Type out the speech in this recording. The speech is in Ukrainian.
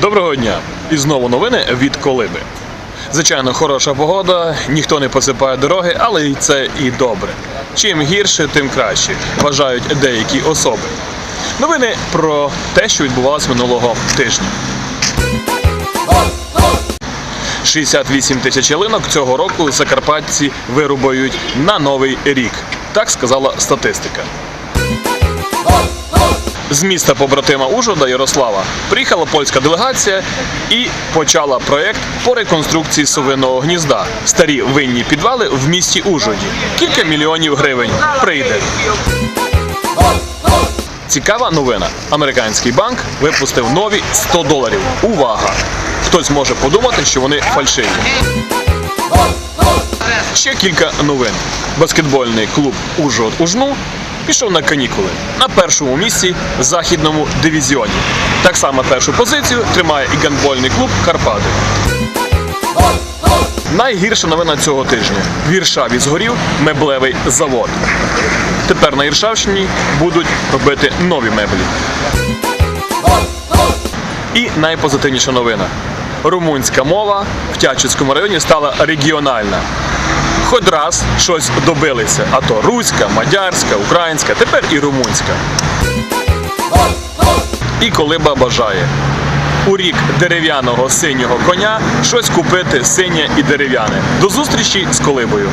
Доброго дня! І знову новини від Колиби. Звичайно, хороша погода, ніхто не посипає дороги, але це і добре. Чим гірше, тим краще, вважають деякі особи. Новини про те, що відбувалося минулого тижня. 68 тисяч ялинок цього року закарпатці вирубають на новий рік. Так сказала статистика. З міста побратима Ужгорода Ярослава приїхала польська делегація і почала проєкт по реконструкції совиного гнізда. Старі винні підвали в місті Ужгороді. Кілька мільйонів гривень прийде. Цікава новина. Американський банк випустив нові 100 доларів. Увага! Хтось може подумати, що вони фальшиві. Ще кілька новин. Баскетбольний клуб Ужгород Ужну пішов на канікули на першому місці в західному дивізіоні. Так само першу позицію тримає і гандбольний клуб Карпати. Найгірша новина цього тижня. В Іршаві згорів меблевий завод. Тепер на Іршавщині будуть робити нові меблі. І найпозитивніша новина. Румунська мова в Тячівському районі стала регіональна. Хоч раз щось добилися, а то руська, мадярська, українська, тепер і румунська. І колиба бажає у рік дерев'яного синього коня щось купити синє і дерев'яне. До зустрічі з колибою.